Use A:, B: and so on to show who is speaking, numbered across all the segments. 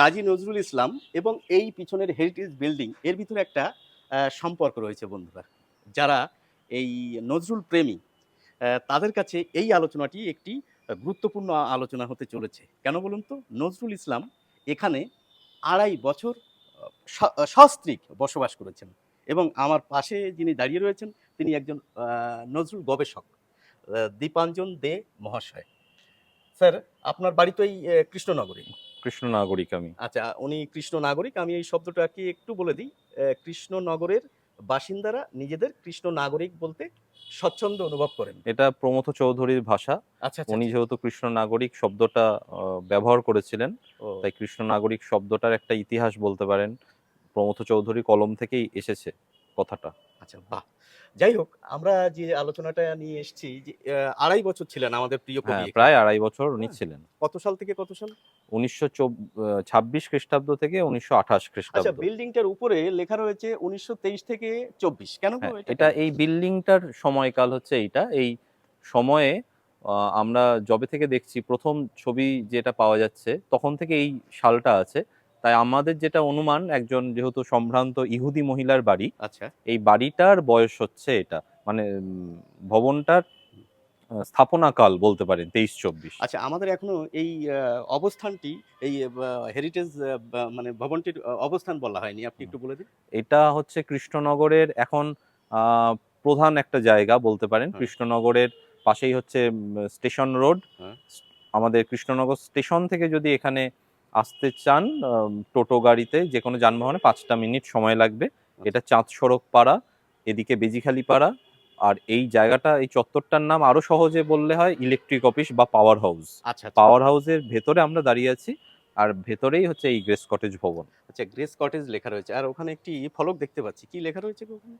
A: কাজী নজরুল ইসলাম এবং এই পিছনের হেরিটেজ বিল্ডিং এর ভিতরে একটা সম্পর্ক রয়েছে বন্ধুরা। যারা এই নজরুল প্রেমী তাদের কাছে এই আলোচনাটি একটি গুরুত্বপূর্ণ আলোচনা হতে চলেছে। কেন বলুন তো? নজরুল ইসলাম এখানে আড়াই বছর সস্ত্রীক বসবাস করেছেন এবং আমার পাশে যিনি দাঁড়িয়ে রয়েছেন, তিনি একজন নজরুল গবেষক দীপাঞ্জন দে মহাশয়। স্যার, আপনার বাড়ি তো এই কৃষ্ণনগরে।
B: কৃষ্ণ নাগরিক আমি।
A: আচ্ছা উনি কৃষ্ণ নাগরিক আমি এই শব্দটাকে একটু বলে দিই। কৃষ্ণনগরের বাসিন্দারা নিজেদের কৃষ্ণ নাগরিক বলতে স্বচ্ছন্দ অনুভব করেন।
B: এটা প্রমথ চৌধুরীর ভাষা।
A: আচ্ছা আচ্ছা
B: উনি যেহেতু কৃষ্ণ নাগরিক শব্দটা ব্যবহার করেছিলেন তাই কৃষ্ণ নাগরিক শব্দটার একটা ইতিহাস বলতে পারেন। প্রমথ চৌধুরী কলম থেকেই এসেছে কথাটা।
A: আচ্ছা বাহ! যাই হোক আমরা যে আলোচনাটা নিয়ে এসেছি যে আড়াই বছর ছিলেন আমাদের প্রিয় কবি
B: হ্যাঁ প্রায় আড়াই বছর উনি
A: হ্যাঁ।
B: ছিলেন।
A: কত সাল থেকে কত সাল?
B: উনিশশো ছাব্বিশ খ্রিস্টাব্দ থেকে উনিশশো আঠাশ
A: আচ্ছা
B: খ্রিস্টাব্দ
A: বিল্ডিংটার উপরে লেখা রয়েছে উনিশশো তেইশ থেকে চব্বিশ। কেন
B: হ্যাঁ, এটা? এই বিল্ডিংটার সময়কাল হচ্ছে এইটা। এই সময়ে আমরা জবে থেকে দেখছি প্রথম ছবি যেটা পাওয়া যাচ্ছে তখন থেকে এই সালটা আছে। তাই আমাদের যেটা অনুমান একজন যেহেতু সম্ভ্রান্ত ইহুদি মহিলার বাড়ি
A: আচ্ছা।
B: এই বাড়িটার বয়স হচ্ছে এটা মানে ভবনটার স্থাপনাকাল বলতে পারেন তেইশ চব্বিশ
A: আচ্ছা আমাদের এখনও এই অবস্থানটি এই হেরিটেজ মানে ভবনটির অবস্থান বলা হয়নি আপনি একটু বলে দিন।
B: এটা হচ্ছে কৃষ্ণনগরের এখন প্রধান একটা জায়গা বলতে পারেন কৃষ্ণনগরের পাশেই হচ্ছে স্টেশন রোড।
A: হ্যাঁ।
B: আমাদের কৃষ্ণনগর স্টেশন থেকে যদি এখানে আসতে চান টোটো গাড়িতে যে কোনো যানবাহনে পাঁচটা মিনিট সময় লাগবে।
A: আচ্ছা।
B: এটা চাঁদ সড়ক পাড়া এদিকে বেজিখালি পাড়া আর এই জায়গাটা এই চত্বরটার নাম আরও সহজে বললে হয় ইলেকট্রিক অফিস বা পাওয়ার হাউস।
A: আচ্ছা আচ্ছা।
B: পাওয়ার হাউসের ভেতরে আমরা দাঁড়িয়ে আছি আর ভেতরেই হচ্ছে এই গ্রেস কটেজ ভবন।
A: আচ্ছা গ্রেস কটেজ লেখা রয়েছে। আর ওখানে একটি ফলক দেখতে পাচ্ছি। কি লেখা রয়েছে ওখানে?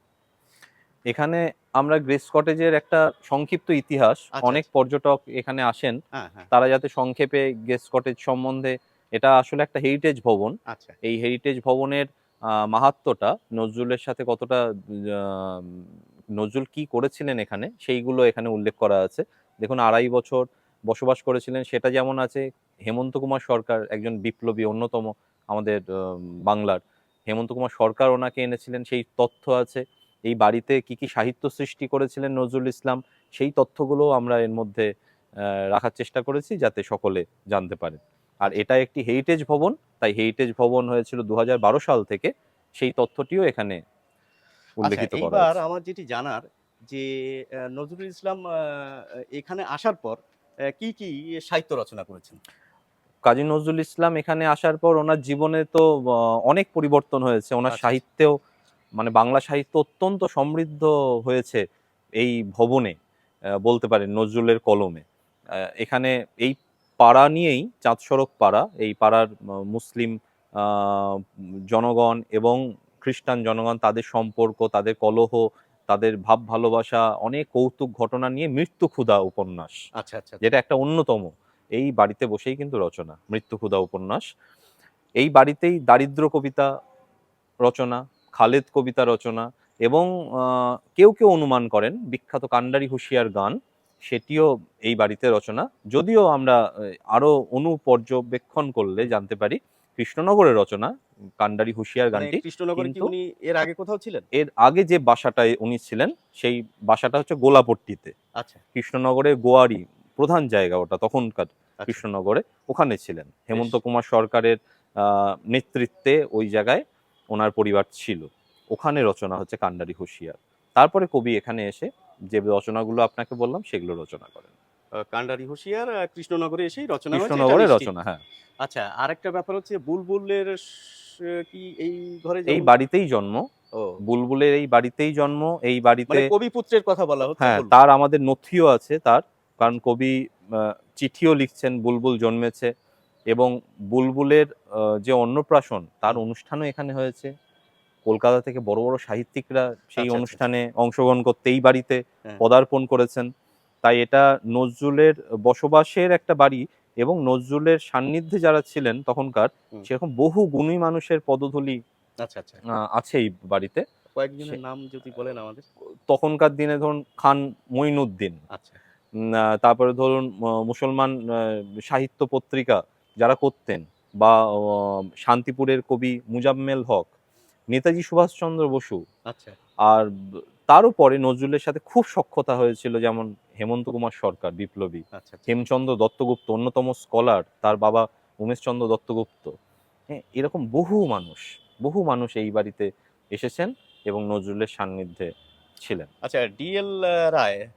B: এখানে আমরা গ্রেস কটেজের একটা সংক্ষিপ্ত ইতিহাস।
A: আচ্ছা,
B: অনেক পর্যটক এখানে আসেন।
A: হ্যাঁ হ্যাঁ।
B: তারা যাতে সংক্ষেপে গ্রেস কটেজ সম্বন্ধে এটা আসলে একটা হেরিটেজ ভবন।
A: আচ্ছা।
B: এই হেরিটেজ ভবনের আহ, মাহাত্ম্যটা নজরুলের সাথে কতটা নজরুল কি করেছিলেন এখানে সেইগুলো এখানে উল্লেখ করা আছে। দেখুন আড়াই বছর বসবাস করেছিলেন। সেটা যেমন আছে হেমন্ত কুমার সরকার একজন বিপ্লবী অন্যতম আমাদের বাংলার। হেমন্ত কুমার সরকার ওনাকে এনেছিলেন সেই তথ্য আছে। এই বাড়িতে কি কি সাহিত্য সৃষ্টি করেছিলেন নজরুল ইসলাম সেই তথ্যগুলো আমরা এর মধ্যে রাখার চেষ্টা করেছি যাতে সকলে জানতে পারে। আর এটা একটি হেরিটেজ ভবন। তাই হেরিটেজ ভবন হয়েছিল দু হাজার বারো সাল থেকে। সেই তথ্যটিও এখানে উল্লেখিত
A: আচ্ছা
B: করা
A: এইবার আমার যেটি জানার যে নজরুল ইসলাম এখানে আসার পর কি কি সাহিত্য রচনা করেছেন?
B: কাজী নজরুল ইসলাম এখানে আসার পর ওনার জীবনে তো অনেক পরিবর্তন হয়েছে। ওনার
A: আচ্ছা।
B: সাহিত্যেও মানে বাংলা সাহিত্য অত্যন্ত সমৃদ্ধ হয়েছে এই ভবনে আহ, বলতে পারেন নজরুলের কলমে। এখানে এই পাড়া নিয়েই চাঁদ সড়ক পাড়া এই পাড়ার মুসলিম জনগণ এবং খ্রিস্টান জনগণ তাদের সম্পর্ক তাদের কলহ তাদের ভাব ভালোবাসা অনেক কৌতুক ঘটনা নিয়ে মৃত্যু ক্ষুধা উপন্যাস।
A: আচ্ছা আচ্ছা
B: যেটা একটা অন্যতম। এই বাড়িতে বসেই কিন্তু রচনা মৃত্যু ক্ষুধা উপন্যাস। এই বাড়িতেই দারিদ্র কবিতা রচনা খালেদ কবিতা রচনা এবং কেউ কেউ অনুমান করেন বিখ্যাত কান্ডারি হুঁশিয়ার গান। সেটিও এই বাড়িতে রচনা। যদিও আমরা আহ, আরও অনুপর্যবেক্ষণ করলে জানতে পারি কৃষ্ণনগরের রচনা কান্ডারি হুঁশিয়ার
A: মানে
B: গানটি।
A: কৃষ্ণনগরে উনি এর আগে কোথাও ছিলেন?
B: এর আগে যে বাসাটায় উনি ছিলেন সেই বাসাটা হচ্ছে গোলাপট্টিতে।
A: আচ্ছা।
B: কৃষ্ণনগরে গোয়ারি প্রধান জায়গা ওটা তখনকার
A: আচ্ছা।
B: কৃষ্ণনগরে ওখানে ছিলেন। হেমন্ত কুমার সরকারের আহ, নেতৃত্বে ওই জায়গায় ওনার পরিবার ছিল। ওখানে রচনা হচ্ছে কান্ডারি হুঁশিয়ার। তারপরে কবি এখানে এসে যে রচনাগুলো আপনাকে বললাম সেগুলো রচনা করেন।
A: কান্ডারি হুঁশিয়ার কৃষ্ণনগরে এসেই রচনা নিশ্চিত।
B: রচনা হ্যাঁ।
A: আচ্ছা আরেকটা ব্যাপার হচ্ছে বুলবুলের কি এই ঘরে
B: এই বাড়িতেই জন্ম। বুলবুলের এই বাড়িতেই জন্ম এই বাড়িতে
A: মানে কবি পুত্রের কথা বলা হচ্ছে
B: হ্যাঁ তার আমাদের নথিও আছে তার কারণ কবি চিঠিও লিখছেন বুলবুল জন্মেছে। এবং বুলবুলের যে অন্নপ্রাশন তার অনুষ্ঠানও এখানে হয়েছে। কলকাতা থেকে বড় বড় সাহিত্যিকরা সেই
A: আচ্ছা,
B: অনুষ্ঠানে অংশগ্রহণ করতে এই বাড়িতে
A: হ্যাঁ।
B: পদার্পণ করেছেন। তাই এটা নজরুলের বসবাসের একটা বাড়ি এবং নজরুলের সান্নিধ্যে যারা ছিলেন তখনকার সেরকম বহু গুণী মানুষের পদধূলি
A: আচ্ছা আচ্ছা।
B: আছে এই বাড়িতে।
A: কয়েকজনের নাম যদি বলেন আমাদের।
B: তখনকার দিনে ধরুন খান মঈনুদ্দিন।
A: আচ্ছা।
B: তারপরে ধরুন মুসলমান সাহিত্য পত্রিকা যারা করতেন বা শান্তিপুরের কবি মুজাম্মেল হক নেতাজি সুভাষচন্দ্র বসু।
A: আচ্ছা।
B: আর ব- তারও পরে নজরুলের সাথে খুব সখ্যতা হয়েছিল যেমন হেমন্ত কুমার সরকার বিপ্লবী।
A: আচ্ছা আচ্ছা।
B: হেমচন্দ্র দত্তগুপ্ত অন্যতম স্কলার তার বাবা উমেশচন্দ্র দত্তগুপ্ত। হ্যাঁ এরকম বহু মানুষ বহু মানুষ এই বাড়িতে এসেছেন এবং নজরুলের সান্নিধ্যে ছিলেন।
A: আচ্ছা ডিএল রায়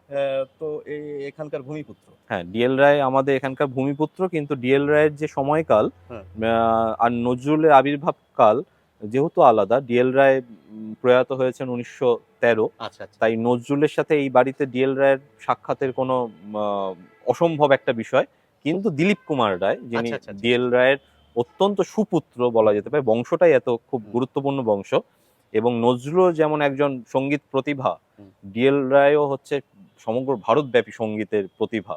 A: তো এখানকার ভূমিপুত্র।
B: হ্যাঁ ডিএল রায় আমাদের এখানকার ভূমিপুত্র কিন্তু ডিএল রায়ের যে সময়কাল
A: হ্যাঁ।
B: আর নজরুলের আবির্ভাব কাল যেহেতু আলাদা ডিএল রায় প্রয়াত হয়েছেন উনিশশো তেরো।
A: আচ্ছা আচ্ছা।
B: তাই নজরুলের সাথে এই বাড়িতে ডিএল রায়ের সাক্ষাতের কোনো অসম্ভব একটা বিষয়। কিন্তু দিলীপ কুমার রায় যিনি
A: আচ্ছা, আচ্ছা।
B: ডিএল রায়ের অত্যন্ত সুপুত্র বলা যেতে পারে বংশটাই এত খুব গুরুত্বপূর্ণ বংশ। এবং নজরুলও যেমন একজন সংগীত প্রতিভা ডিএল রায়ও হচ্ছে সমগ্র ভারতব্যাপী সঙ্গীতের প্রতিভা।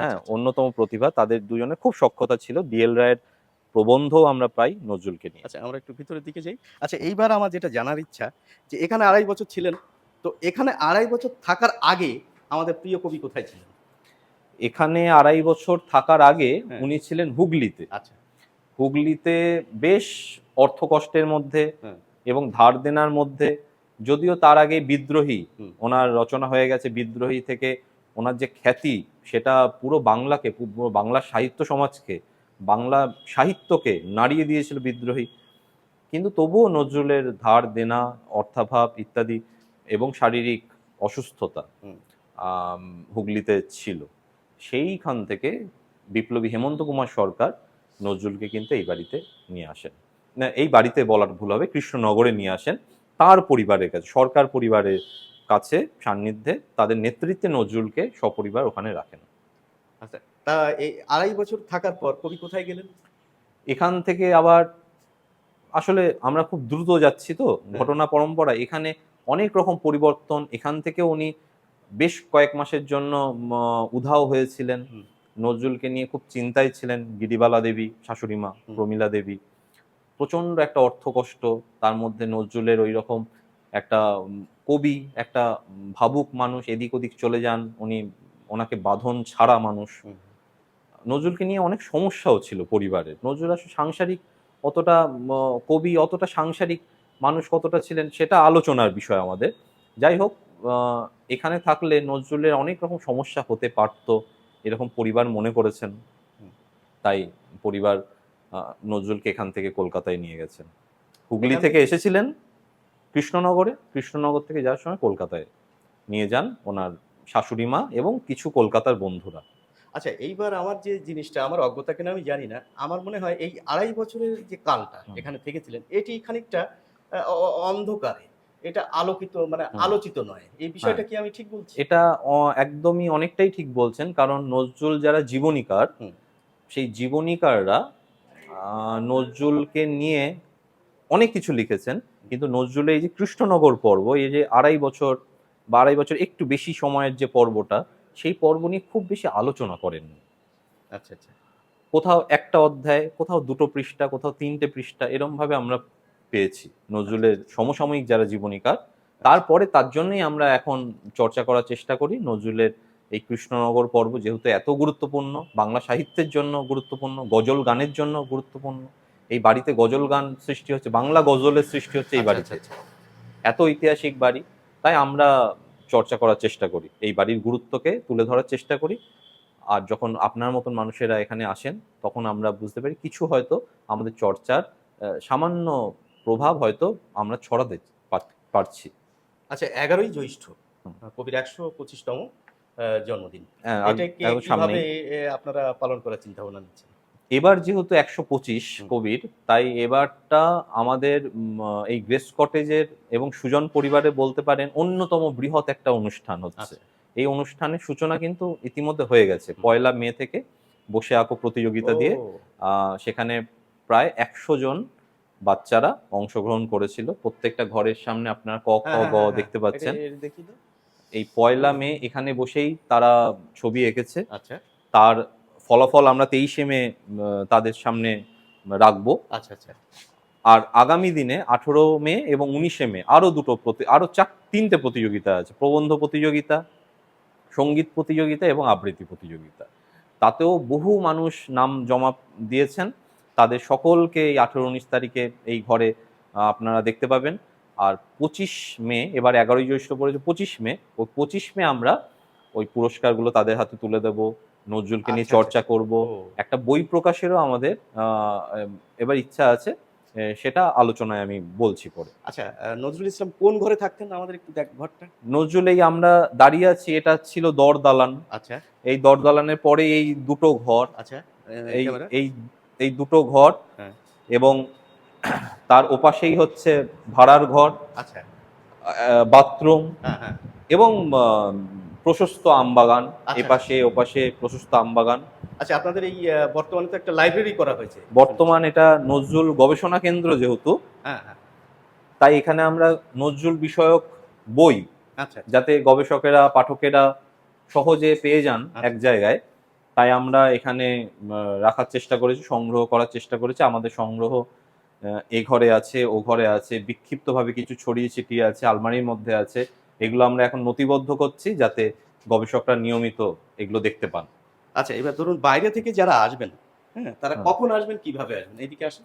B: হ্যাঁ অন্যতম প্রতিভা তাদের দুজনে খুব সক্ষতা ছিল। ডিএল রায়ের প্রবন্ধও আমরা পাই নজরুলকে নিয়ে।
A: আচ্ছা আমরা একটু ভিতরের দিকে যাই। আচ্ছা এইবার আমার যেটা জানার ইচ্ছা যে এখানে আড়াই বছর ছিলেন তো এখানে আড়াই বছর থাকার আগে আমাদের প্রিয় কবি কোথায় ছিলেন?
B: এখানে আড়াই বছর থাকার আগে
A: হ্যাঁ।
B: উনি ছিলেন হুগলিতে।
A: আচ্ছা।
B: হুগলিতে বেশ অর্থকষ্টের মধ্যে
A: হ্যাঁ।
B: এবং ধার দেনার মধ্যে যদিও তার আগে বিদ্রোহী ওনার রচনা হয়ে গেছে বিদ্রোহী থেকে ওনার যে খ্যাতি সেটা পুরো বাংলাকে পুরো বাংলা সাহিত্য সমাজকে বাংলা সাহিত্যকে নাড়িয়ে দিয়েছিল বিদ্রোহী। কিন্তু তবুও নজরুলের ধার দেনা অর্থাভাব ইত্যাদি এবং শারীরিক অসুস্থতা হুগলিতে ছিল। সেইখান থেকে বিপ্লবী হেমন্ত কুমার সরকার নজরুলকে কিন্তু এই বাড়িতে নিয়ে আসেন। না এই বাড়িতে বলার ভুল হবে কৃষ্ণনগরে নিয়ে আসেন। তার পরিবারের কাছে সরকার পরিবারের কাছে সান্নিধ্যে তাদের নেতৃত্বে নজরুলকে সপরিবার ওখানে রাখেন।
A: আচ্ছা তা এই আড়াই বছর থাকার পর কবি কোথায় গেলেন?
B: এখান থেকে আবার আসলে আমরা খুব দ্রুত যাচ্ছি তো ঘটনা পরম্পরা। এখানে অনেক রকম পরিবর্তন। এখান থেকে উনি বেশ কয়েক মাসের জন্য উধাও হয়েছিলেন। নজরুলকে নিয়ে খুব চিন্তায় ছিলেন গিরিবালা দেবী শাশুড়িমা। প্রমীলা দেবী। প্রচণ্ড একটা অর্থকষ্ট। তার মধ্যে নজরুলের ওই রকম একটা কবি একটা ভাবুক মানুষ এদিক ওদিক চলে যান। উনি ওনাকে বাঁধন ছাড়া মানুষ। নজরুলকে নিয়ে অনেক সমস্যাও ছিল পরিবারের। নজরুল আসলে সাংসারিক অতটা কবি অতটা সাংসারিক মানুষ কতটা ছিলেন সেটা আলোচনার বিষয় আমাদের। যাই হোক এখানে থাকলে নজরুলের অনেক রকম সমস্যা হতে পারত এরকম পরিবার মনে করেছেন। তাই পরিবার নজরুলকে এখান থেকে কলকাতায় নিয়ে গেছেন। হুগলি থেকে এসেছিলেন কৃষ্ণনগরে। কৃষ্ণনগর থেকে যাওয়ার সময় কলকাতায় নিয়ে যান ওনার শাশুড়ি মা এবং কিছু কলকাতার বন্ধুরা।
A: আচ্ছা এইবার আমার যে জিনিসটা আমার অজ্ঞতা কিনা আমি জানি না আমার মনে হয় এই আড়াই বছরের যে কালটা এখানে থেকেছিলেন এটি খানিকটা অন্ধকারে এটা আলোকিত মানে আলোচিত নয়। এই বিষয়টা কি আমি ঠিক বলছি?
B: এটা একদমই অনেকটাই ঠিক বলছেন কারণ নজরুল যারা জীবনীকার সেই জীবনীকাররা নজরুলকে নিয়ে অনেক কিছু লিখেছেন কিন্তু নজরুলের এই যে কৃষ্ণনগর পর্ব এই যে আড়াই বছর বা আড়াই বছর একটু বেশি সময়ের যে পর্বটা সেই পর্ব নিয়ে খুব বেশি আলোচনা করেন
A: আচ্ছা আচ্ছা।
B: কোথাও একটা অধ্যায় কোথাও দুটো পৃষ্ঠা কোথাও তিনটে পৃষ্ঠা এরম ভাবে আমরা পেয়েছি নজরুলের সমসাময়িক যারা জীবনীকার। তারপরে তার জন্যই আমরা এখন চর্চা করার চেষ্টা করি নজরুলের এই কৃষ্ণনগর পর্ব যেহেতু এত গুরুত্বপূর্ণ বাংলা সাহিত্যের জন্য গুরুত্বপূর্ণ গজল গানের জন্য গুরুত্বপূর্ণ এই বাড়িতে গজল গান সৃষ্টি হচ্ছে বাংলা গজলের সৃষ্টি হচ্ছে এই
A: আচ্ছা,
B: বাড়িতে।
A: আচ্ছা, আচ্ছা।
B: এত ঐতিহাসিক বাড়ি তাই আমরা চর্চা করার চেষ্টা করি। এই বাড়ির গুরুত্বকে তুলে ধরার চেষ্টা করি। আর যখন আপনার মতন মানুষেরা এখানে আসেন তখন আমরা বুঝতে পারি কিছু হয়তো আমাদের চর্চার সামান্য প্রভাব হয়তো আমরা ছড়াতে পার- পারছি।
A: আচ্ছা এগারোই জ্যৈষ্ঠ কবির একশো পঁচিশতম জন্মদিন।
B: হ্যাঁ,
A: এটাকে আপনারা পালন করার চিন্তা ভাবনা নিচ্ছেন?
B: এবার যেহেতু একশো পঁচিশ। কবির তাই এবারটা আমাদের এই গ্রেস কটেজের এবং সুজন পরিবারে বলতে পারেন অন্যতম বৃহৎ একটা অনুষ্ঠান হচ্ছে।
A: আচ্ছা।
B: এই অনুষ্ঠানের সূচনা কিন্তু ইতিমধ্যে হয়ে গেছে। পয়লা মে থেকে বসে আঁকো প্রতিযোগিতা দিয়ে সেখানে প্রায় একশো জন বাচ্চারা অংশগ্রহণ করেছিল। প্রত্যেকটা ঘরের সামনে আপনারা ক খ
A: হ্যাঁ,
B: গ
A: হ্যাঁ,
B: দেখতে
A: হ্যাঁ,
B: পাচ্ছেন।
A: এটা- এটা দেখি তো।
B: এই পয়লা মে এখানে বসেই তারা ছবি এঁকেছে।
A: আচ্ছা।
B: তার ফলাফল আমরা তেইশে মে তাদের সামনে রাখব।
A: আচ্ছা আচ্ছা।
B: আর আগামী দিনে আঠেরো মে এবং উনিশে মে আরও দুটো প্রতি আরও চার তিনটে প্রতিযোগিতা আছে। প্রবন্ধ প্রতিযোগিতা সংগীত প্রতিযোগিতা এবং আবৃত্তি প্রতিযোগিতা। তাতেও বহু মানুষ নাম জমা দিয়েছেন। তাদের সকলকে এই আঠেরো উনিশ তারিখে এই ঘরে আপনারা দেখতে পাবেন। আর পঁচিশ মে এবার এগারোই জ্যৈষ্ঠ পড়েছে পঁচিশ মে। ওই পঁচিশ মে আমরা ওই পুরস্কারগুলো তাদের হাতে তুলে দেব। নজরুলকে নিয়ে
A: আচ্ছা,
B: চর্চা করব। একটা বই প্রকাশেরও আমাদের এবার ইচ্ছা আছে সেটা আলোচনায় আমি বলছি পরে।
A: আচ্ছা নজরুল ইসলাম কোন ঘরে থাকতেন আমাদের একটু দেখ ঘরটা?
B: নজরুল এই আমরা দাঁড়িয়ে আছি এটা ছিল দর দালান
A: আচ্ছা।
B: এই দর দালানের পরে এই দুটো ঘর
A: আচ্ছা
B: এই এই এই দুটো ঘর
A: হ্যাঁ।
B: এবং তার ওপাশেই হচ্ছে ভাড়ার ঘর
A: আচ্ছা।
B: বাথরুম
A: হ্যাঁ হ্যাঁ।
B: এবং প্রশস্ত আমবাগান
A: আচ্ছা।
B: এপাশে ওপাশে প্রশস্ত আমবাগান
A: আচ্ছা আপনাদের এই বর্তমানে তো একটা লাইব্রেরি করা হয়েছে।
B: বর্তমান এটা নজরুল গবেষণা কেন্দ্র যেহেতু
A: হ্যাঁ হ্যাঁ।
B: তাই এখানে আমরা নজরুল বিষয়ক বই
A: আচ্ছা
B: যাতে গবেষকেরা পাঠকেরা সহজে পেয়ে যান
A: আচ্ছা।
B: এক জায়গায় তাই আমরা এখানে রাখার চেষ্টা করেছি সংগ্রহ করার চেষ্টা করেছি। আমাদের সংগ্রহ এ ঘরে আছে ও ঘরে আছে বিক্ষিপ্তভাবে কিছু ছড়িয়ে ছিটিয়ে আছে আলমারির মধ্যে আছে। এগুলো আমরা এখন নথিবদ্ধ করছি যাতে গবেষকরা নিয়মিত এগুলো দেখতে পান।
A: আচ্ছা এবার ধরুন বাইরে থেকে যারা আসবেন হ্যাঁ তারা
B: হ্যাঁ।
A: কখন আসবেন কীভাবে আসবেন? এইদিকে আসেন।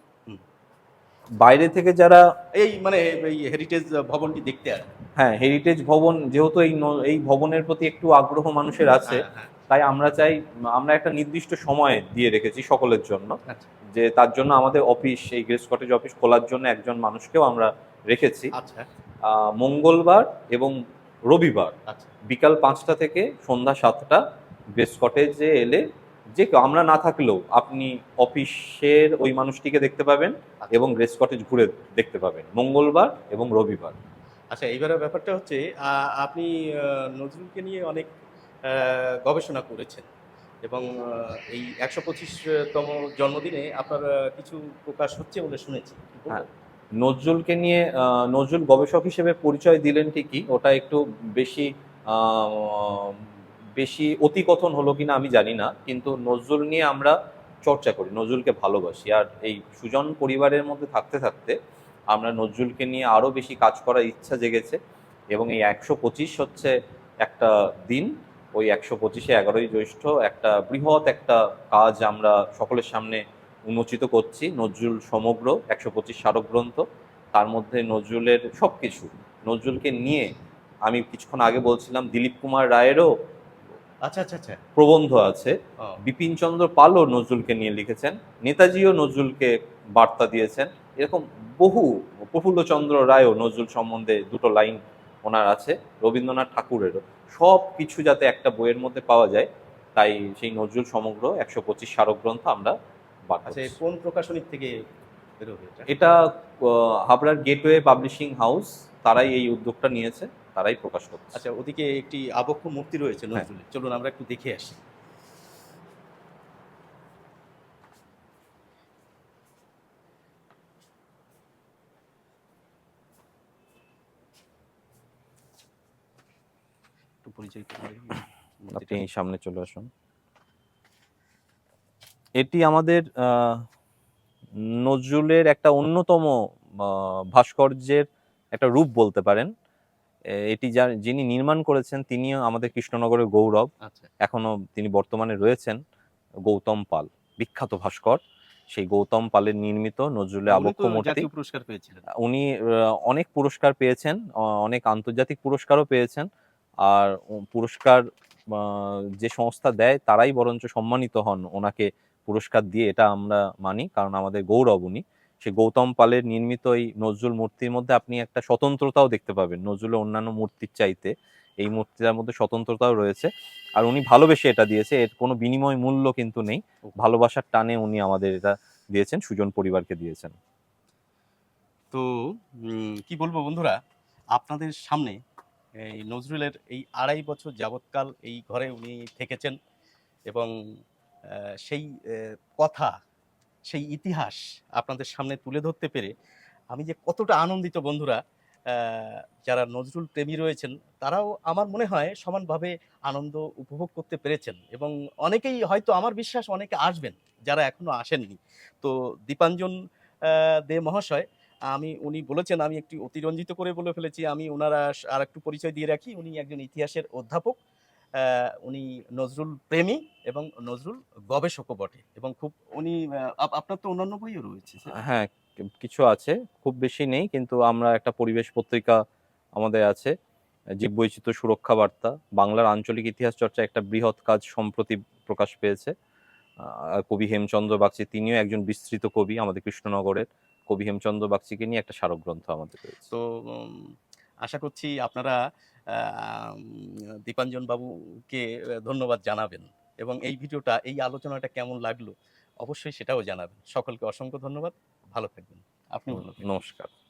B: বাইরে থেকে যারা
A: এই মানে এই হেরিটেজ ভবনটি দেখতে আসবেন।
B: হ্যাঁ হেরিটেজ ভবন যেহেতু এই এই ভবনের প্রতি একটু আগ্রহ মানুষের আছে
A: হ্যাঁ, হ্যাঁ,
B: তাই আমরা চাই আমরা একটা নির্দিষ্ট সময় দিয়ে রেখেছি সকলের জন্য
A: আচ্ছা।
B: যে তার জন্য আমাদের অফিস এই গ্রেস কটেজ অফিস খোলার জন্য একজন মানুষকেও আমরা রেখেছি।
A: আচ্ছা।
B: মঙ্গলবার এবং রবিবার
A: আচ্ছা
B: বিকাল পাঁচটা থেকে সন্ধ্যা সাতটা গ্রেস কটেজে এলে যে আমরা না থাকলেও আপনি অফিসের ওই মানুষটিকে দেখতে পাবেন
A: আচ্ছা।
B: এবং গ্রেস কটেজ ঘুরে দেখতে পাবেন মঙ্গলবার এবং রবিবার
A: আচ্ছা এইবারে ব্যাপারটা হচ্ছে আপনি নজরুলকে নিয়ে অনেক গবেষণা করেছেন এবং এই একশো পঁচিশতম জন্মদিনে আপনার কিছু প্রকাশ হচ্ছে বলে শুনেছি
B: হ্যাঁ। নজরুলকে নিয়ে নজরুল গবেষক হিসেবে পরিচয় দিলেন ঠিকই, ওটা একটু বেশি বেশি অতিকথন হলো কিনা আমি জানি না, কিন্তু নজরুল নিয়ে আমরা চর্চা করি, নজরুলকে ভালোবাসি। আর এই সুজন পরিবারের মধ্যে থাকতে থাকতে আমরা নজরুলকে নিয়ে আরও বেশি কাজ করার ইচ্ছা জেগেছে এবং এই একশো পঁচিশ হচ্ছে একটা দিন, ওই একশো পঁচিশে এগারোই জ্যৈষ্ঠ একটা বৃহৎ একটা কাজ আমরা সকলের সামনে উন্মোচিত করছি নজরুল সমগ্র একশো পঁচিশ স্মারক গ্রন্থ তার মধ্যে নজরুলের সব কিছু নজরুলকে নিয়ে আমি কিছুক্ষণ আগে বলছিলাম দিলীপ কুমার রায়েরও
A: আচ্ছা আচ্ছা আচ্ছা।
B: প্রবন্ধ আছে।
A: ও,
B: বিপিনচন্দ্র পালও নজরুলকে নিয়ে লিখেছেন নেতাজিও নজরুলকে বার্তা দিয়েছেন। এরকম বহু প্রফুল্লচন্দ্র রায়ও নজরুল সম্বন্ধে দুটো লাইন ওনার আছে রবীন্দ্রনাথ ঠাকুরেরও। সব কিছু যাতে একটা বইয়ের মধ্যে পাওয়া যায় তাই সেই নজরুল সমগ্র একশো পঁচিশ স্মারক গ্রন্থ আমরা
A: আচ্ছা কোন প্রকাশনী থেকে বেরোবে এটা?
B: হাবড়ার গেটওয়ে পাবলিশিং হাউস তারাই এই উদ্যোগটা নিয়েছে তারাই প্রকাশ করছে।
A: আচ্ছা ওদিকে একটি আবক্ষ মূর্তি রয়েছে
B: হ্যাঁ।
A: নজরুলের। চলুন আমরা একটু দেখে আসি। পরিচয়
B: আপনি সামনে চলে আসুন। এটি আমাদের আহ, নজরুলের একটা অন্যতম ভাস্কর্যের একটা রূপ বলতে পারেন। এটি যা- যিনি নির্মাণ করেছেন তিনিও আমাদের কৃষ্ণনগরের গৌরব।
A: আচ্ছা।
B: এখনও তিনি বর্তমানে রয়েছেন গৌতম পাল বিখ্যাত ভাস্কর। সেই গৌতম পালের নির্মিত নজরুলের আবক্ষ মূর্তি
A: পুরস্কার পেয়েছিলেন।
B: উনি অনেক পুরস্কার পেয়েছেন অনেক আন্তর্জাতিক পুরস্কারও পেয়েছেন। আর পুরস্কার আহ, যে সংস্থা দেয় তারাই বরঞ্চ সম্মানিত হন ওনাকে পুরস্কার দিয়ে এটা আমরা মানি কারণ আমাদের গৌরব উনি। সে গৌতম পালের নির্মিত এই নজরুল মূর্তির মধ্যে আপনি একটা স্বতন্ত্রতাও দেখতে পাবেন নজরুলের অন্যান্য মূর্তির চাইতে। এই মূর্তিটার মধ্যে স্বতন্ত্রতাও রয়েছে। আর উনি ভালোবেসে এটা দিয়েছে এর কোনো বিনিময় মূল্য কিন্তু নেই। ভালোবাসার টানে উনি আমাদের এটা দিয়েছেন সুজন পরিবারকে দিয়েছেন।
A: তো কি বলব বন্ধুরা? আপনাদের সামনে এই নজরুলের এই আড়াই বছর যাবৎকাল এই ঘরে উনি থেকেছেন এবং সেই কথা, সেই ইতিহাস আপনাদের সামনে তুলে ধরতে পেরে আমি যে কতটা আনন্দিত বন্ধুরা যারা নজরুল প্রেমী রয়েছেন, তারাও আমার মনে হয় সমানভাবে আনন্দ উপভোগ করতে পেরেছেন এবং অনেকেই হয়তো আমার বিশ্বাস অনেকে আসবেন, যারা এখনও আসেননি। তো দীপাঞ্জন দে মহাশয়, আমি, উনি বলেছেন, আমি একটি অতিরঞ্জিত করে বলে ফেলেছি, আমি ওনারা আর একটু পরিচয় দিয়ে রাখি, উনি একজন ইতিহাসের অধ্যাপক। উনি নজরুল প্রেমী এবং নজরুল গবেষকও বটে এবং খুব উনি আপ- আপনার তো অন্যান্য বইও রয়েছে
B: হ্যাঁ কিছু আছে খুব বেশি নেই কিন্তু আমরা একটা পরিবেশ পত্রিকা আমাদের আছে জীব জীববৈচিত্র্য সুরক্ষা বার্তা বাংলার আঞ্চলিক ইতিহাস চর্চা একটা বৃহৎ কাজ সম্প্রতি প্রকাশ পেয়েছে কবি হেমচন্দ্র বাগচি তিনিও একজন বিস্তৃত কবি আমাদের কৃষ্ণনগরের কবি হেমচন্দ্র বাগচিকে নিয়ে একটা স্মারক গ্রন্থ আমাদের
A: তো আশা করছি আপনারা দীপাঞ্জন বাবুকে ধন্যবাদ জানাবেন। এবং এই ভিডিওটা, এই আলোচনাটা কেমন লাগল, অবশ্যই সেটাও জানাবেন। সকলকে অসংখ্য ধন্যবাদ। ভালো থাকবেন। আপনি
B: নমস্কার।